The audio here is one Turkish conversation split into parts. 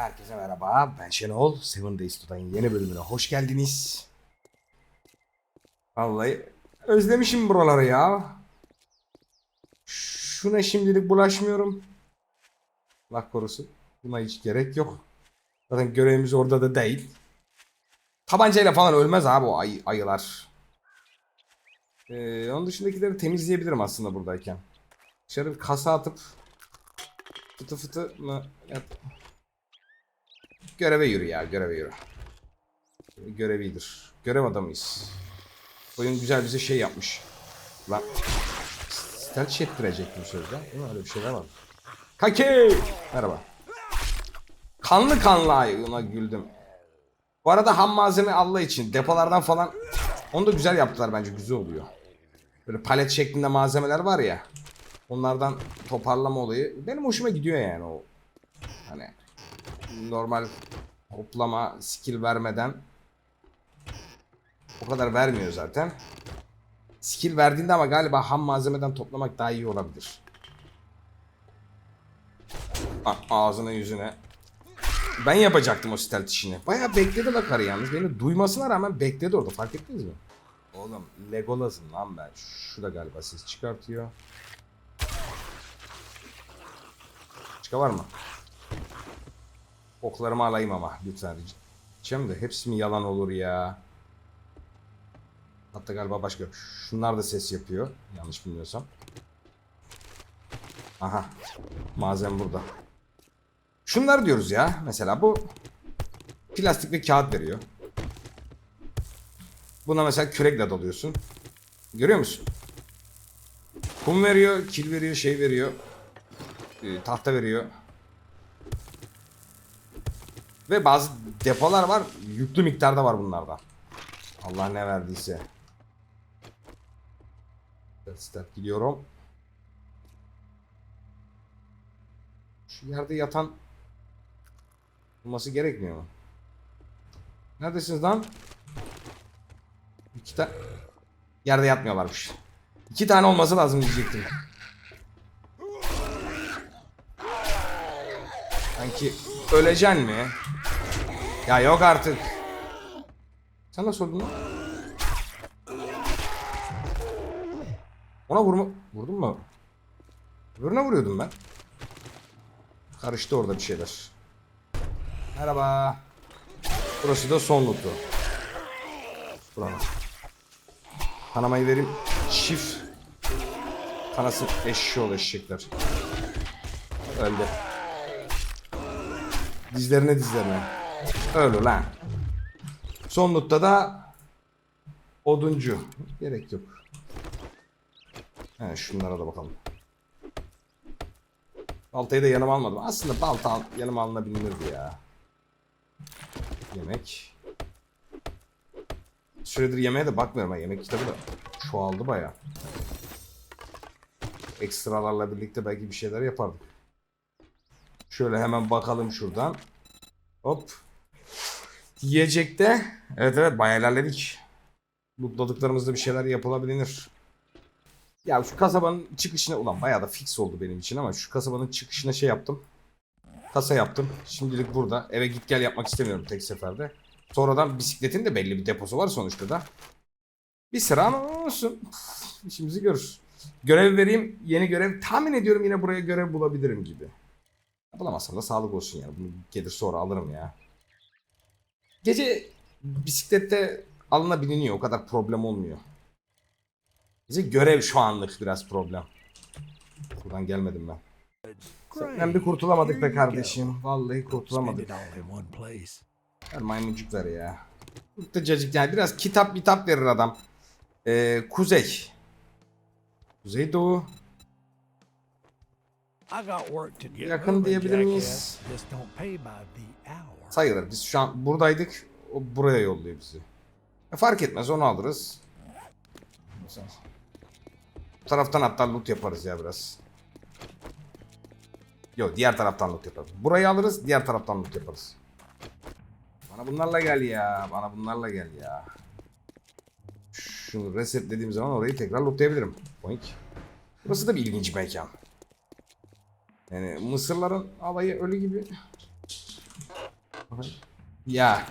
Herkese merhaba. Ben Şenol. Seven Days To'dan yeni bölümüne hoş geldiniz. Vallahi özlemişim buraları ya. Şuna şimdilik bulaşmıyorum. Allah korusun. Buna hiç gerek yok. Zaten görevimiz orada da değil. Tabancayla falan ölmez abi o ay- ayılar. Ee, onun dışındakileri temizleyebilirim aslında buradayken. Dışarı kasa atıp fıtı fıtı mı yap. Göreve yürü ya göreve yürü. Görevidir. Görev adamıyız. Oyun güzel bize şey yapmış. Lan stealth ettirecektim sözde. Öyle bir şeyler var. Kaki! Merhaba. Kanlı kanlı ayına güldüm. Bu arada ham malzeme Allah için depolardan falan onu da güzel yaptılar bence güzel oluyor. Böyle palet şeklinde malzemeler var ya. Onlardan toparlama olayı benim hoşuma gidiyor yani o. Hani normal toplama skill vermeden o kadar vermiyor zaten. Skill verdiğinde ama galiba ham malzemeden toplamak daha iyi olabilir. Bak ağzına yüzüne. Ben yapacaktım o stealth işini. Bayağı bekledi la karı yalnız. Beni duymasına rağmen bekledi orada fark ettiniz mi? Oğlum Legolas'ım lan ben. Şu da galiba ses çıkartıyor. Başka var mı? Oklarımı alayım ama lütfen rica edeceğim de hepsi mi yalan olur ya? Hatta galiba başka. Şunlar da ses yapıyor. Yanlış bilmiyorsam. Aha. Malzeme burada. Şunlar diyoruz ya. Mesela bu plastik ve kağıt veriyor. Buna mesela kürekle dalıyorsun. Görüyor musun? Kum veriyor, kil veriyor, şey veriyor. Ee, tahta veriyor. Ve bazı depolar var. Yüklü miktarda var bunlardan. Allah ne verdiyse. Step step gidiyorum. Şu yerde yatan olması gerekmiyor mu? Neredesiniz lan? İki tane yerde yatmıyorlarmış. İki tane olması lazım diyecektim. Sanki öleceksin mi? Ya yok artık. Sen nasıl öldün lan? Ona vurma... Vurdun mu? Öbürüne vuruyordum ben. Karıştı orada bir şeyler. Merhaba. Burası da son lootu. Buranın. Kanamayı vereyim. Çift. Kanasın eşşoğlu eşekler. Öldü. Dizlerine dizlerine. Öyle lan. Son lootta da oduncu. Gerek yok. He şunlara da bakalım. Baltayı da yanıma almadım. Aslında balta al- yanıma alınabilirdi ya. Yemek. Süredir yemeğe de bakmıyorum. Yemek kitabı da çoğaldı baya. Ekstralarla birlikte belki bir şeyler yapardık. Şöyle hemen bakalım şuradan. Hop. Yiyecekte. Evet evet bayağı ilerledik. Mutladıklarımızda bir şeyler yapılabilir. Ya şu kasabanın çıkışına ulan bayağı da fix oldu benim için ama şu kasabanın çıkışına şey yaptım. Kasa yaptım. Şimdilik burada. Eve git gel yapmak istemiyorum tek seferde. Sonradan bisikletin de belli bir deposu var sonuçta da. Bir sıra ama olsun. İşimizi görür. Görev vereyim. Yeni görev. Tahmin ediyorum yine buraya görev bulabilirim gibi. Bulamazsam da sağlık olsun yani. Bunu gelir sonra alırım ya. Gece bisiklette alınabiliyor. O kadar problem olmuyor. Bize görev şu anlık biraz problem. Buradan gelmedim ben. Senden bir kurtulamadık be kardeşim. Vallahi kurtulamadık. Ver maymuncukları ya. Kurtacacık yani biraz kitap kitap verir adam. Ee, kuzey. Kuzey doğu. I got work to get Yakın diyebilir miyiz? Sayılır. Biz şu an buradaydık. O buraya yolluyor bizi. E, fark etmez onu alırız. Mesela. Bu taraftan hatta loot yaparız ya biraz. Yok diğer taraftan loot yaparız. Burayı alırız diğer taraftan loot yaparız. Bana bunlarla gel ya. Bana bunlarla gel ya. Şunu resetlediğim zaman orayı tekrar lootlayabilirim. Boink. Burası da bir ilginç mekan. Yani Mısırların alayı ölü gibi. Ya.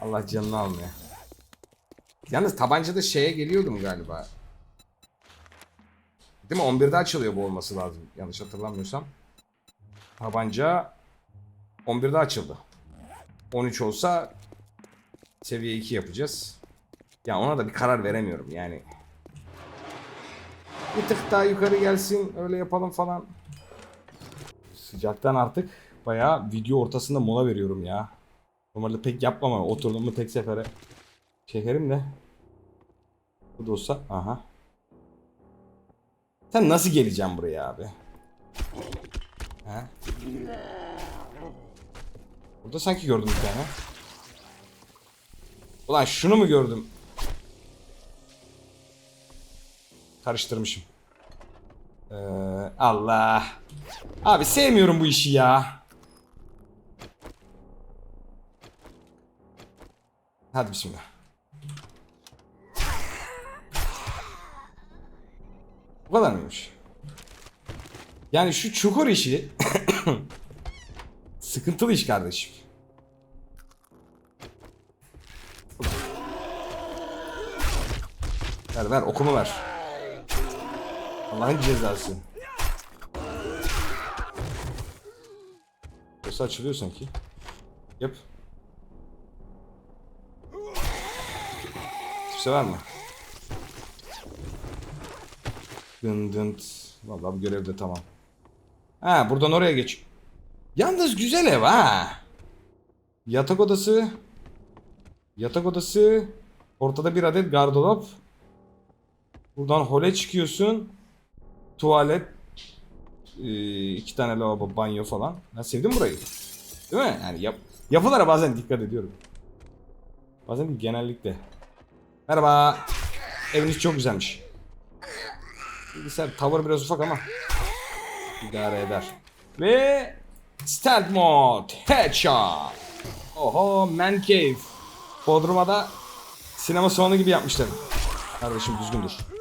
Allah canını almıyor. Yalnız tabancada şeye geliyordum galiba. Değil mi? 11'de açılıyor bu olması lazım. Yanlış hatırlamıyorsam. Tabanca 11'de açıldı. 13 olsa seviye 2 yapacağız. Ya ona da bir karar veremiyorum yani. Bir tık daha yukarı gelsin öyle yapalım falan. Sıcaktan artık bayağı video ortasında mola veriyorum ya. Normalde pek yapmam ama oturdum mu tek sefere çekerim de. Bu da olsa aha. Sen nasıl geleceksin buraya abi? Ha? Burada sanki gördüm bir tane. Ulan şunu mu gördüm? Karıştırmışım. Ee, Allah. Abi sevmiyorum bu işi ya. Hadi bismillah. Bu kadar mıymış? Yani şu çukur işi sıkıntılı iş kardeşim. Ver ver okumu ver. Allah'ın cezası. Burası açılıyor sanki. Yap. Kimse var mı? Dın dın. Vallahi bu görev de tamam. Ha buradan oraya geç. Yalnız güzel ev ha. Yatak odası. Yatak odası. Ortada bir adet gardırop. Buradan hole çıkıyorsun. Tuvalet. Ee, iki tane lavabo, banyo falan. Ben sevdim burayı. Değil mi? Yani yap yapılara bazen dikkat ediyorum. Bazen değil, genellikle. Merhaba. Eviniz çok güzelmiş. Bilgisayar tavır biraz ufak ama idare eder. Ve Stealth Mode Headshot. Oho Man Cave. Bodrum'a da sinema salonu gibi yapmışlar. Kardeşim düzgün dur.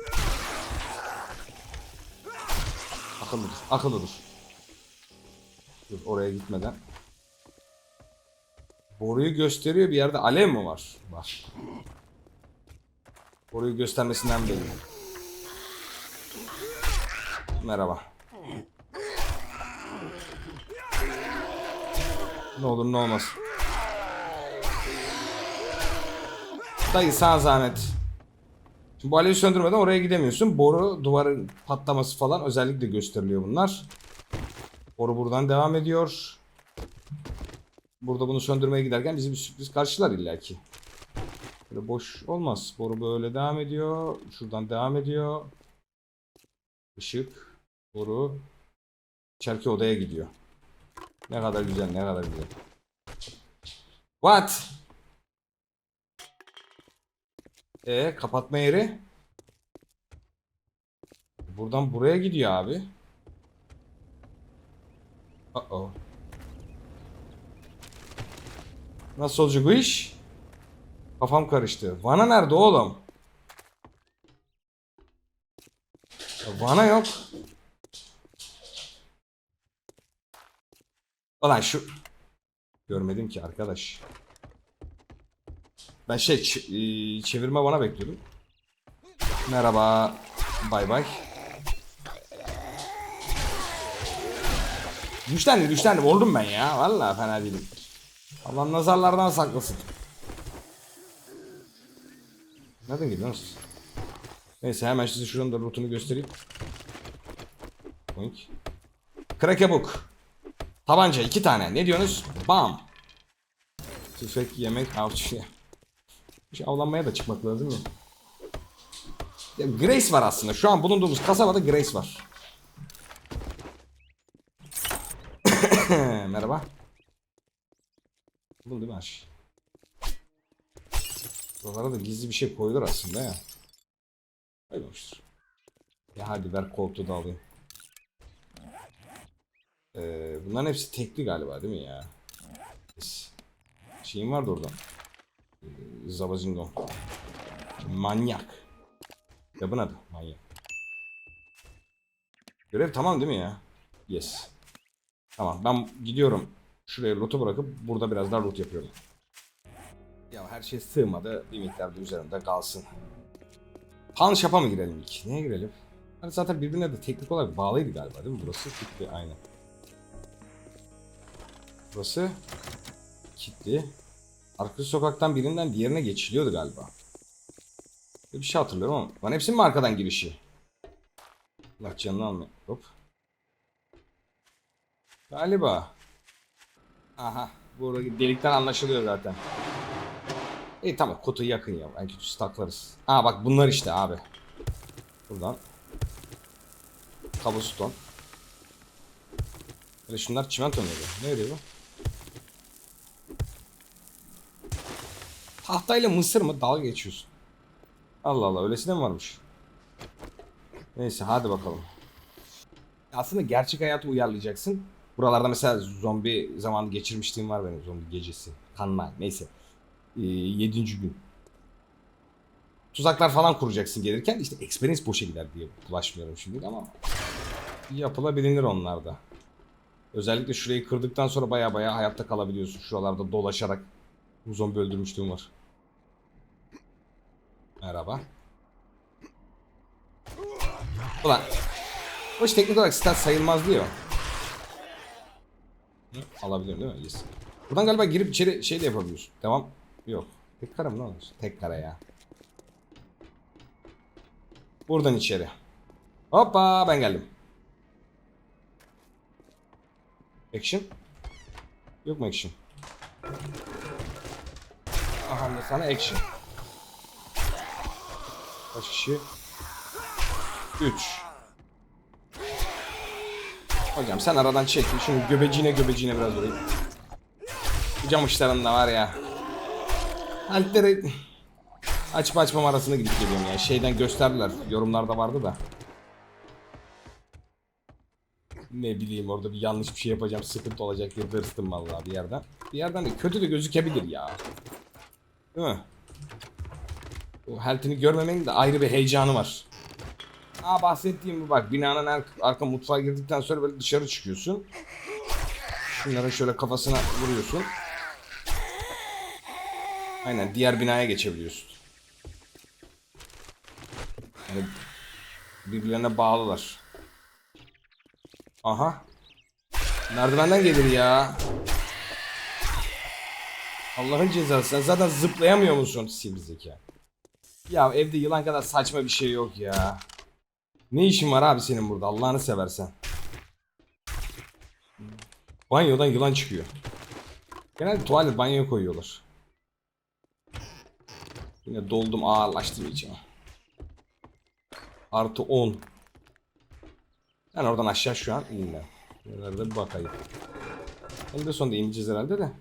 Akıllı dur. Akıllı dur. Dur oraya gitmeden. Boruyu gösteriyor bir yerde alev mi var? Var. Boruyu göstermesinden belli. Merhaba. Ne olur ne olmaz. Dayı sana zahmet. Şimdi bu alevi söndürmeden oraya gidemiyorsun. Boru, duvarın patlaması falan özellikle gösteriliyor bunlar. Boru buradan devam ediyor. Burada bunu söndürmeye giderken bizi bir sürpriz karşılar illaki. Böyle boş olmaz. Boru böyle devam ediyor. Şuradan devam ediyor. Işık, boru. İçeriki odaya gidiyor. Ne kadar güzel, ne kadar güzel. What? E kapatma yeri. Buradan buraya gidiyor abi. Uh oh. Nasıl olacak bu iş? Kafam karıştı. Vana nerede oğlum? Vana yok. Ulan şu... Görmedim ki arkadaş. Ben şey e, çevirme bana bekliyordum. Merhaba. Bay bay. Güçlendim güçlendim oldum ben ya. Vallahi fena değilim. Allah nazarlardan saklasın. Nereden gidiyorsunuz? Neyse hemen size şuranın da rutunu göstereyim. Boink. Krakebuk. Tabanca iki tane. Ne diyorsunuz? Bam. Tüfek yemek avcı. Şey avlanmaya da çıkmak lazım ya. ya. Grace var aslında. Şu an bulunduğumuz kasabada Grace var. Merhaba. Buldum değil mi aş? Buralara da gizli bir şey koyulur aslında ya. Koymamıştır. Ya hadi ver koltuğu da alayım. Ee, bunların hepsi tekli galiba değil mi ya? Şeyim vardı orada. Ee, Zavazingo. Manyak. Yapın adı. Manyak. Görev tamam değil mi ya? Yes. Tamam ben gidiyorum. Şuraya loot'u bırakıp burada biraz daha loot yapıyorum. Ya her şey sığmadı. Bir miktar üzerinde kalsın. Pawn Shop'a mı girelim ilk? Neye girelim? Hani zaten birbirine de teknik olarak bağlıydı galiba değil mi? Burası kilitli aynen. Burası kilitli. Arka sokaktan birinden diğerine geçiliyordu galiba. Bir şey hatırlıyorum ama. Lan hepsinin mi arkadan girişi? Allah canını almıyor. Hop. Galiba. Aha. Bu delikten anlaşılıyor zaten. İyi tamam kutu yakın ya. En kötüsü taklarız. Aa bak bunlar işte abi. Buradan. Cobblestone. Böyle şunlar çimento muydu? Ne öyle bu? Tahtayla mısır mı? Dalga geçiyorsun. Allah Allah öylesi de mi varmış? Neyse hadi bakalım. Aslında gerçek hayatı uyarlayacaksın. Buralarda mesela zombi zamanı geçirmişliğim var benim zombi gecesi. Kanma neyse. Ee, yedinci gün. Tuzaklar falan kuracaksın gelirken işte experience boşa gider diye bulaşmıyorum şimdi ama yapılabilir onlarda. Özellikle şurayı kırdıktan sonra baya baya hayatta kalabiliyorsun. Şuralarda dolaşarak zombi öldürmüşlüğüm var. Merhaba. Ulan. Hoş teknik olarak stat sayılmaz diyor. Hı, Alabiliyorum değil mi? Yes. Buradan galiba girip içeri şey de yapabiliyorsun. Devam. Yok. Tek kare mi lan? Tek kare ya. Buradan içeri. Hoppa ben geldim. Action. Yok mu action? Aha sana action. Kaç kişi? 3. Hocam sen aradan çek. Şunu göbeciğine göbeciğine biraz vurayım. Bu camışlarında var ya. Haltleri açıp açmam arasında gidip geliyorum ya. Şeyden gösterdiler. Yorumlarda vardı da. Ne bileyim orada bir yanlış bir şey yapacağım sıkıntı olacak diye dırstım vallahi bir yerden. Bir yerden de kötü de gözükebilir ya. Değil mi? O health'ini görmemenin de ayrı bir heyecanı var. Aa bahsettiğim bu bak binanın ar- arka mutfağa girdikten sonra böyle dışarı çıkıyorsun. Şunlara şöyle kafasına vuruyorsun. Aynen diğer binaya geçebiliyorsun. Yani birbirlerine bağlılar. Aha. Merdivenden gelir ya. Allah'ın cezası. Sen zaten zıplayamıyor musun sivrizeka? Ya evde yılan kadar saçma bir şey yok ya. Ne işin var abi senin burada Allah'ını seversen. Banyodan yılan çıkıyor. Genelde tuvalet banyoya koyuyorlar. Yine doldum ağırlaştırmayacağım. Artı 10. Ben oradan aşağı şu an inmem. Nerede bir bakayım. En de sonunda ineceğiz herhalde de.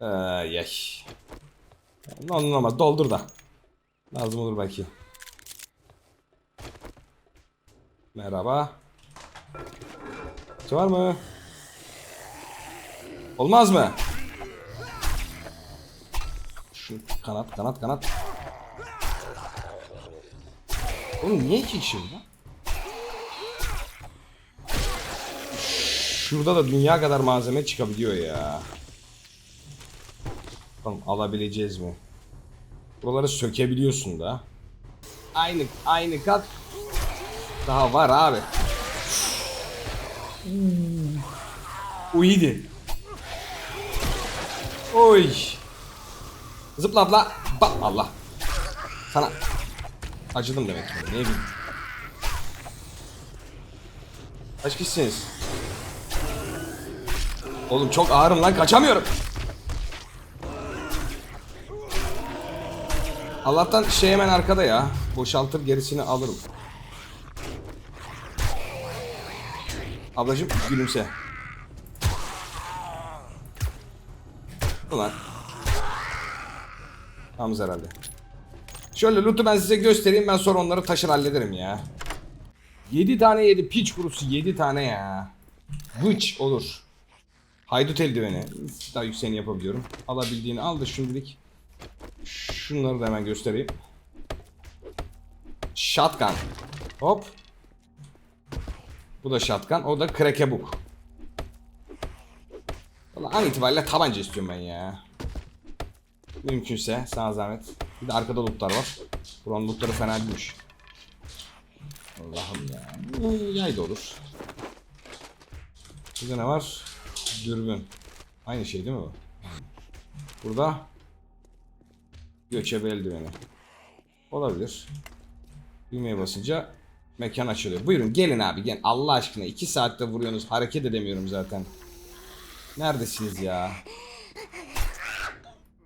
Ay ay. Ne olur olmaz doldur da. Lazım olur belki. Merhaba. Şey var mı? Olmaz mı? Şu kanat kanat kanat. Oğlum niye iki kişi burada? Şurada da dünya kadar malzeme çıkabiliyor ya. Bakalım alabileceğiz mi? Buraları sökebiliyorsun da. Aynı aynı kat. Daha var abi. O iyiydi. Oy. Zıpla abla. Bak Allah. Sana acıdım demek ki. Ne bileyim. Kaç kişisiniz? Oğlum çok ağırım lan kaçamıyorum. Allah'tan şey hemen arkada ya. Boşaltır gerisini alırım. Ablacım gülümse. Ulan. Tamamız herhalde. Şöyle loot'u ben size göstereyim ben sonra onları taşır hallederim ya. 7 tane yedi piç kurusu 7 tane ya. Bıç olur. Haydut eldiveni. Daha yükseğini yapabiliyorum. Alabildiğini al da şimdilik. Şunları da hemen göstereyim. Shotgun. Hop. Bu da shotgun. O da crackabuk. Valla an itibariyle tabanca istiyorum ben ya. Mümkünse sana zahmet. Bir de arkada lootlar var. Buranın lootları fena değilmiş. Allah'ım ya. Yay da olur. Burada ne var? Dürbün. Aynı şey değil mi bu? Burada göçebe eldiveni. Olabilir. Düğmeye basınca mekan açılıyor. Buyurun gelin abi gel. Allah aşkına 2 saatte vuruyorsunuz. Hareket edemiyorum zaten. Neredesiniz ya?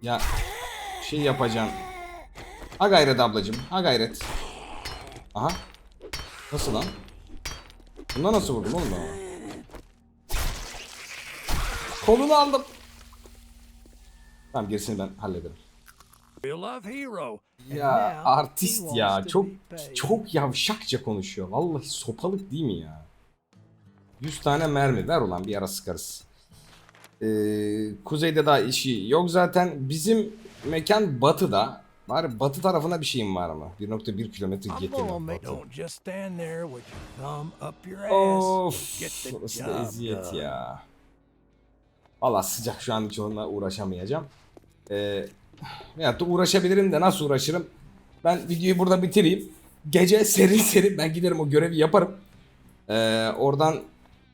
Ya şey yapacağım. Ha gayret ablacım. Ha gayret. Aha. Nasıl lan? Bunda nasıl vurdum oğlum ben? Kolunu aldım. Tamam gerisini ben hallederim. Ya artist ya çok çok yavşakça konuşuyor. Vallahi sopalık değil mi ya? 100 tane mermi ver ulan bir ara sıkarız. Ee, kuzeyde daha işi yok zaten. Bizim mekan batıda. Var batı tarafına bir şeyim var mı? 1.1 kilometre I'm getirme gonna make batı. don't just stand there with your thumb up your ass. Of, burası da eziyet ya. Valla sıcak şu an hiç onunla uğraşamayacağım. Ee, veyahut da uğraşabilirim de nasıl uğraşırım? Ben videoyu burada bitireyim. Gece serin serin ben giderim o görevi yaparım. Ee, oradan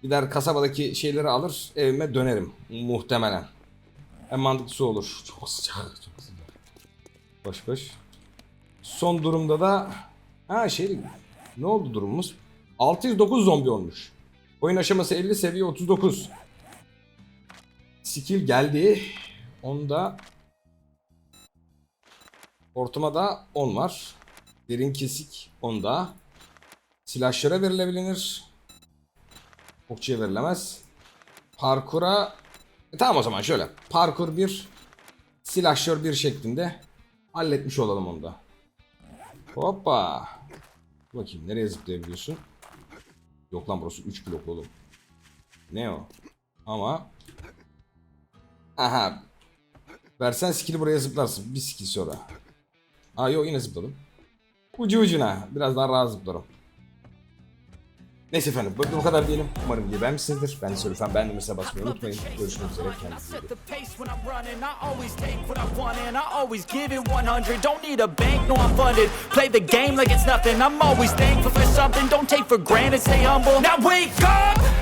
gider kasabadaki şeyleri alır evime dönerim muhtemelen. En mantıklısı olur. Çok sıcak, çok sıcak. Boş boş. Son durumda da ha şey ne oldu durumumuz? 609 zombi olmuş. Oyun aşaması 50 seviye 39. Skill geldi. Onda Hortuma da 10 var. Derin kesik 10'da. Silahlara verilebilir. Okçuya verilemez. Parkura e, tamam o zaman şöyle. Parkur 1 silahşör 1 şeklinde halletmiş olalım onu da. Hoppa. Bakayım nereye zıplayabiliyorsun? Yok lan burası 3 blok oğlum. Ne o? Ama Aha. Versen skill'i buraya zıplarsın. Bir skill sonra. Aa yok yine zıpladım. Ucu ucuna. Biraz daha rahat zıplarım. Neyse efendim bu, bu kadar diyelim. Umarım videoyu beğenmişsinizdir. Ben söylüyorum ben de mesela basmayı unutmayın. Görüşmek üzere. Kendinize iyi bakın.